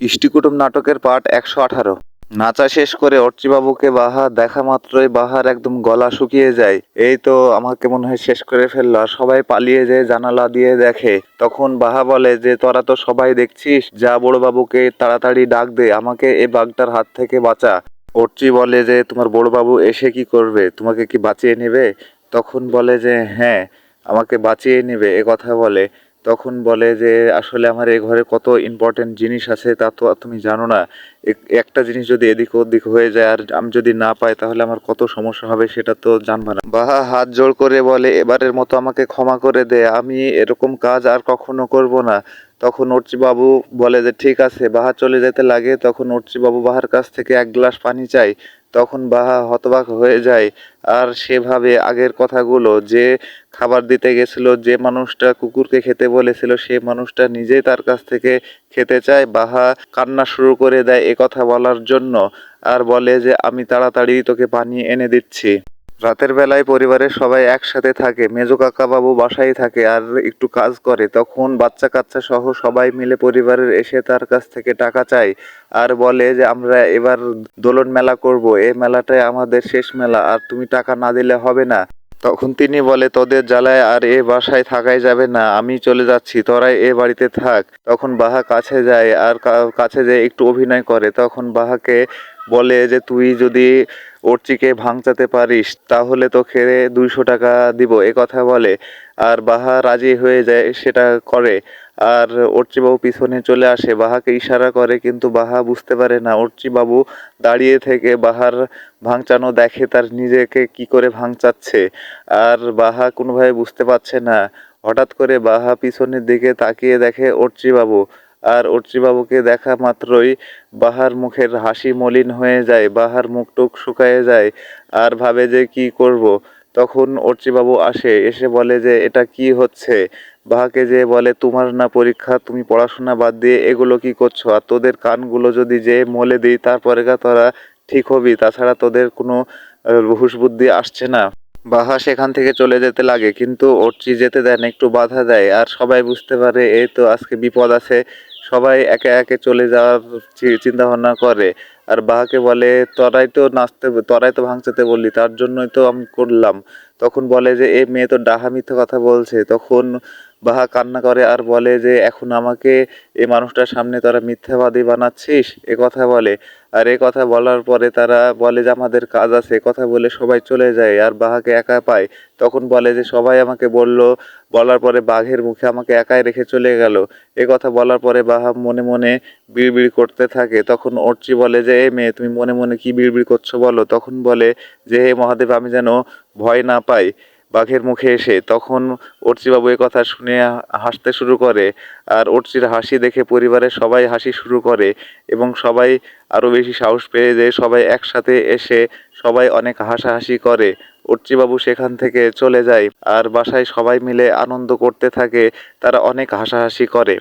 ইষ্টিকুটুম নাটকের পার্ট একশো আঠারো। নাচা শেষ করে অর্চিবাবুকে বাহা, দেখা মাত্রই বাহার একদম গলা শুকিয়ে যায়। এই তো আমাকে মনে হয় শেষ করে ফেলল, আর সবাই পালিয়ে যায় জানালা দিয়ে দেখে। তখন বাহা বলে যে, তোরা তো সবাই দেখছিস, যা বড় বাবুকে তাড়াতাড়ি ডাক দে, আমাকে এ বাঘটার হাত থেকে বাঁচা। অর্চি বলে যে, তোমার বড় বাবু এসে কি করবে? তোমাকে কি বাঁচিয়ে নেবে? তখন বলে যে হ্যাঁ আমাকে বাঁচিয়ে নেবে, এ কথা বলে। তখন বলে যে, আসলে আমার এ ঘরে কত ইম্পর্টেন্ট জিনিস আছে তা তো তুমি জানো না। এক- একটা জিনিস যদি এদিক ওদিক হয়ে যায় আর আমি যদি না পাই, তাহলে আমার কত সমস্যা হবে সেটা তো জানবা না। বাহা হাত জোর করে বলে, এবারের মতো আমাকে ক্ষমা করে দে। আমি এরকম কাজ আর কখনো করব না। তখন বাবু বলে যে, ঠিক আছে, বাহা চলে যেতে লাগে। তখন বাবু বাহার কাছ থেকে এক গ্লাস পানি চাই তখন বাহা হতবাক হয়ে যায়। আর সেভাবে আগের কথাগুলো, যে খাবার দিতে গেছিল, যে মানুষটা কুকুরকে খেতে বলেছিল, সে মানুষটা নিজেই তার কাছ থেকে খেতে চায়। বাহা কান্না শুরু করে দেয় এ কথা বলার জন্য। আর বলে যে, আমি তাড়াতাড়ি তোকে পানি এনে দিচ্ছি। রাতের বেলায় পরিবারের সবাই একসাথে থাকে, মেজো কাকা বাবু বাসায় থাকে আর একটু কাজ করে, তখন বাচ্চা কাচ্চা সহ সবাই মিলে পরিবারের এসে তার কাছ থেকে টাকা চায় আর বলে যে, আমরা এবার দোলন মেলা করব এই মেলাটাই আমাদের শেষ মেলা, আর তুমি টাকা না দিলে হবে না। তখন তিনি বলে, তোদের জ্বালায় আর এ বাসায় থাকাই যাবে না, আমি চলে যাচ্ছি, তোরাই এ বাড়িতে থাক। তখন বাহা কাছে যায় আর কাছে যেয়ে একটু অভিনয় করে। তখন বাহাকে বলে যে, তুই যদি অর্চিকে ভাঙচাতে পারিস, তাহলে তোকে দুইশো টাকা দিব। এ কথা বলে। আর বাহা রাজি হয়ে যায়, সেটা করে। আর অর্চি বাবু পিছনে চলে আসে। বাহাকে ইশারা করে, কিন্তু বাহা বুঝতে পারে না। অর্চি বাবু দাঁড়িয়ে থেকে বাহার ভাঙচানো দেখে তার নিজেকে কি করে ভাঙচাচ্ছে। আর বাহা কোনোভাবে বুঝতে পারছে না। হঠাৎ করে বাহা পিছনের দিকে তাকিয়ে দেখে অর্চি বাবু আর অর্চি বাবুকে দেখা মাত্রই বাহার মুখের হাসি মলিন হয়ে যায়। বাহার মুখ টুক শুকায়ে যায়। আর ভাবে যে কি করব। তখন অর্চিবাবু আসে, এসে বলে যে, এটা কি হচ্ছে? বাহাকে যে বলে, তোমার না পরীক্ষা, তুমি পড়াশোনা বাদ দিয়ে এগুলো কি করছ? আর তোদের কানগুলো যদি যে মলে দিই, তারপরে তোরা ঠিক হবি, তাছাড়া তোদের কোনো হুঁশ বুদ্ধি আসছে না। বাহা সেখান থেকে চলে যেতে লাগে, কিন্তু অর্চি যেতে দেন একটু বাধা দেয়, আর সবাই বুঝতে পারে, এই তো আজকে বিপদ আছে। সবাই একে একে চলে যাওয়ার চিন্তা ভাবনা করে। আর বাহাকে বলে, তরাই তো নাচতে, তরাই তো ভাঙচাতে বললি, তার জন্যই তো আমি করলাম। তখন বলে যে, এ মেয়ে তো ডাহা মিথ্যে কথা বলছে। তখন বাহা কান্না করে আর বলে যে, এখন আমাকে এই মানুষটার সামনে তোরা মিথ্যাবাদী বানাচ্ছিস? এ কথা বলে। আর এ কথা বলার পরে তারা বলে যে, আমাদের কাজ আছে। এ কথা বলে সবাই চলে যায় আর বাহাকে একা পায়। তখন বলে যে, সবাই আমাকে বলল। বলার পরে বাঘের মুখে আমাকে একাই রেখে চলে গেল। এ কথা বলার পরে বাহা মনে মনে বিড়বিড় করতে থাকে। তখন অর্চি বলে যে, এ মেয়ে, তুমি মনে মনে কি বিড়বিড় করছ বলো? তখন বলে যে, হে মহাদেব, আমি যেন ভয় না পাই। বাঘের মুখে এসে তখন অর্চিবাবু এ কথা শুনে হাসতে শুরু করে। আর অর্চির হাসি দেখে পরিবারের সবাই হাসি শুরু করে এবং সবাই আরও বেশি সাহস পেয়ে যে সবাই একসাথে এসে সবাই অনেক হাসাহাসি করে। অর্চিবাবু সেখান থেকে চলে যায় আর বাসায় সবাই মিলে আনন্দ করতে থাকে, তারা অনেক হাসাহাসি করে।